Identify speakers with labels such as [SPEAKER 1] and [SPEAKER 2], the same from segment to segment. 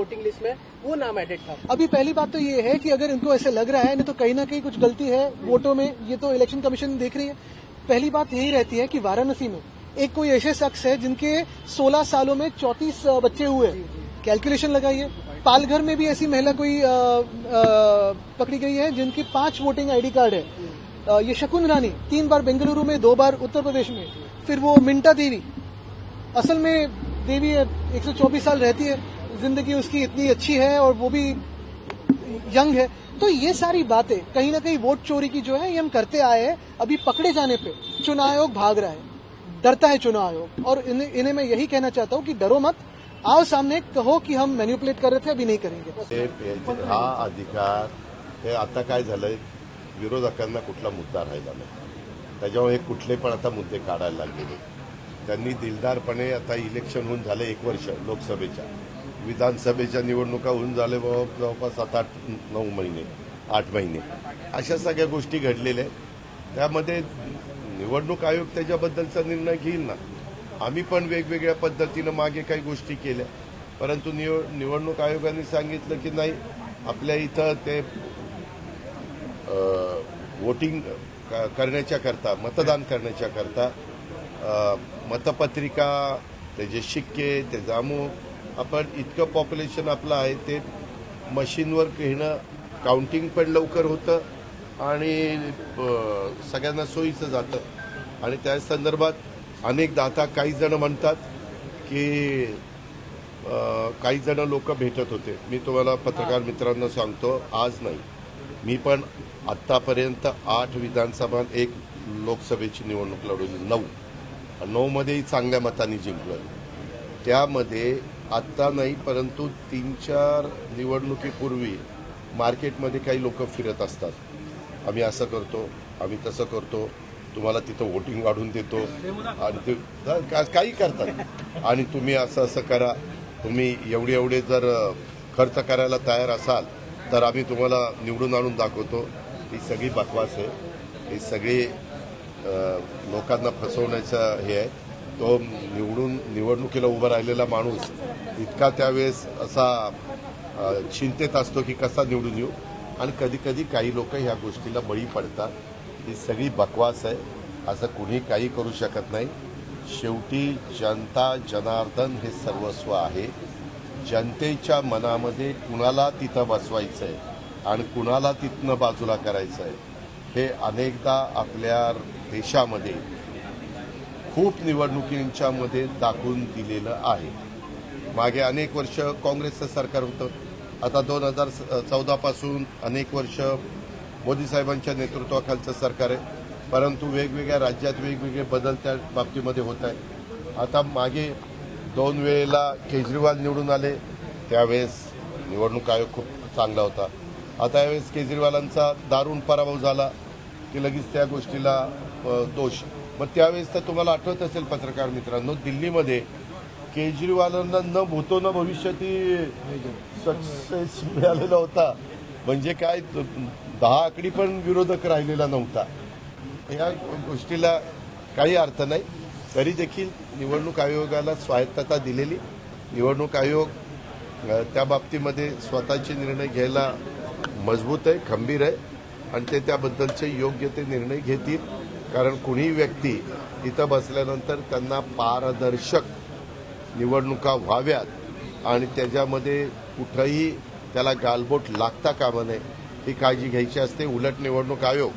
[SPEAKER 1] Voting list में वो नाम एडेड था।
[SPEAKER 2] अभी पहली बात तो ये है कि अगर इनको ऐसे लग रहा है नहीं तो कहीं ना कहीं कुछ गलती है वोटों में। ये तो इलेक्शन कमीशन देख रही है। पहली बात यही रहती है कि वाराणसी में एक कोई ऐसे शख्स है जिनके 16 सालों में 34 बच्चे हुए कैलकुलेशन लगाइए। पालघर में भी ऐसी महिला कोई अ, अ, पकड़ी गई है जिनकी पाँच वोटिंग आईडी कार्ड है। ये शकुन रानी तीन बार बेंगलुरु में दो बार उत्तर प्रदेश में। फिर वो मिंटा देवी। असल में देवी 124 साल रहती है। ज़िंदगी उसकी इतनी अच्छी है और वो भी यंग है। तो ये सारी बातें, कहीं ना कहीं वोट चोरी की जो है, ये हम करते आए हैं। अभी पकड़े जाने पे चुनाव आयोग भाग रहा है। डरता है चुनाव आयोग। और इन्हें इन्हें मैं यही कहना चाहता हूँ कि डरो मत। आओ सामने, कहो कि हम मैन्युपुलेट कर रहे थे, अभी नहीं करेंगे।
[SPEAKER 3] हा अधिकार हे, आता काय झालंय? विरोधकांना कुठला मुद्दा राहिला नाही. त्याच्यामुळे कुठले पण आता मुद्दे काढायला लागलेले त्यांनी दिलदारपणे आता इलेक्शन होऊन झालं एक वर्ष लोकसभेच्या. विधानसभेच्या निवडणुका होऊन झाले जवळपास सात आठ नऊ महिने आठ महिने. अशा सगळ्या गोष्टी घडलेल्या आहेत. त्यामध्ये निवडणूक आयोग त्याच्याबद्दलचा निर्णय घेईल ना? आम्ही पण वेगवेगळ्या पद्धतीनं मागे काही गोष्टी केल्या. परंतु निव निवडणूक आयोगाने सांगितलं की नाही आपल्या इथं ते वोटिंग क- करण्याच्या करता मतदान करण्याच्या करता मतपत्रिका त्याचे शिक्के ते जामू आपण इतकं पॉप्युलेशन आपलं आहे ते मशीनवर घेणं काउंटिंग पण लवकर होतं आणि सगळ्यांना सोयीचं जातं. आणि त्या संदर्भात अनेक दाता काही जण म्हणतात की काही जण लोक भेटत होते. मी तुम्हाला पत्रकार मित्रांना सांगतो आज नाही. मी पण आत्तापर्यंत आठ विधानसभा एक लोकसभेची निवडणूक लढवली नऊ. नऊमध्येही चांगल्या मताने जिंकलं. त्यामध्ये आत्ता नाही परंतु तीन चार निवडणुकीपूर्वी मार्केटमध्ये काही लोक फिरत असतात. आम्ही असं करतो आम्ही तसं करतो तुम्हाला तिथं वोटिंग वाढून देतो. आणि ते का- काही करतात. आणि तुम्ही असं असं करा. तुम्ही एवढे एवढे जर खर्च करायला तयार असाल तर आम्ही तुम्हाला निवडून आणून दाखवतो. ही सगळी बकवास आहे. ही सगळी लोकांना फसवण्याचं हे आहे. तो निवडून निवडणुकीला उभा राहिलेला माणूस इतका त्यावेळेस असा चिंतेत असतो की कसा निवडून येऊ? आणि कधी कधी काही लोक ह्या गोष्टीला बळी पडतात. ही सगळी बकवास आहे. असं कुणी काही करू शकत नाही. शेवटी जनता जनार्दन हे सर्वस्व आहे. जनतेच्या मनामध्ये कुणाला तिथं बसवायचं आहे आणि कुणाला तिथनं बाजूला करायचं आहे हे अनेकदा आपल्या देशामध्ये खूप निवडणुकींच्या मध्ये दाखवून दिलेलं आहे. मागे अनेक वर्ष काँग्रेसचं सरकार होतं. आता दोन हजार चौदापासून अनेक वर्ष मोदी साहेबांच्या नेतृत्वाखालचं सरकार आहे. परंतु वेगवेगळ्या राज्यात वेगवेगळे बदल त्या बाबतीमध्ये होत आहे आता मागे दोन वेळेला केजरीवाल निवडून आले. त्यावेळेस निवडणूक आयोग खूप चांगला होता. आता यावेळेस केजरीवालांचा दारुण पराभव झाला की लगेच त्या गोष्टीला दोष मग त्यावेळेस तर तुम्हाला आठवत असेल पत्रकार मित्रांनो दिल्लीमध्ये केजरीवालांना न भूतो न भविष्यती सक्सेस मिळालेला होता. म्हणजे काय दहा आकडी पण विरोधक राहिलेला नव्हता. या गोष्टीला काही अर्थ नाही. तरी देखील निवडणूक आयोगाला स्वायत्तता दिलेली. निवडणूक आयोग त्या बाबतीमध्ये स्वतःचे निर्णय घ्यायला मजबूत आहे खंबीर आहे. आणि ते त्याबद्दलचे योग्य ते निर्णय घेतील. कारण कुणीही व्यक्ती इथं बसल्यानंतर त्यांना पारदर्शक निवडणुका व्हाव्यात आणि त्याच्यामध्ये कुठंही त्याला गालबोट लागता कामा नये ही काळजी घ्यायची असते. उलट निवडणूक आयोग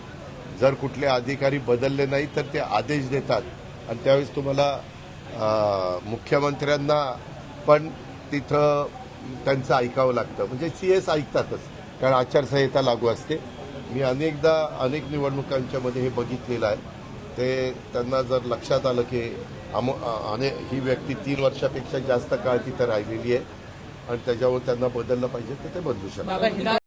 [SPEAKER 3] जर कुठले अधिकारी बदलले नाही तर ते आदेश देतात. आणि त्यावेळेस तुम्हाला मुख्यमंत्र्यांना पण तिथं त्यांचं ऐकावं लागतं. म्हणजे सी एस ऐकतातच कारण आचारसंहिता लागू असते. मी अनेकदा अनेक निवडणुकांच्या मध्ये हे बघितलेलं आहे. ते त्यांना जर लक्षात आलं की आम अने ही व्यक्ती तीन वर्षापेक्षा जास्त काळ तिथं राहिलेली आहे आणि त्याच्यावर त्यांना बदललं पाहिजे तर ते बदलू शकतात.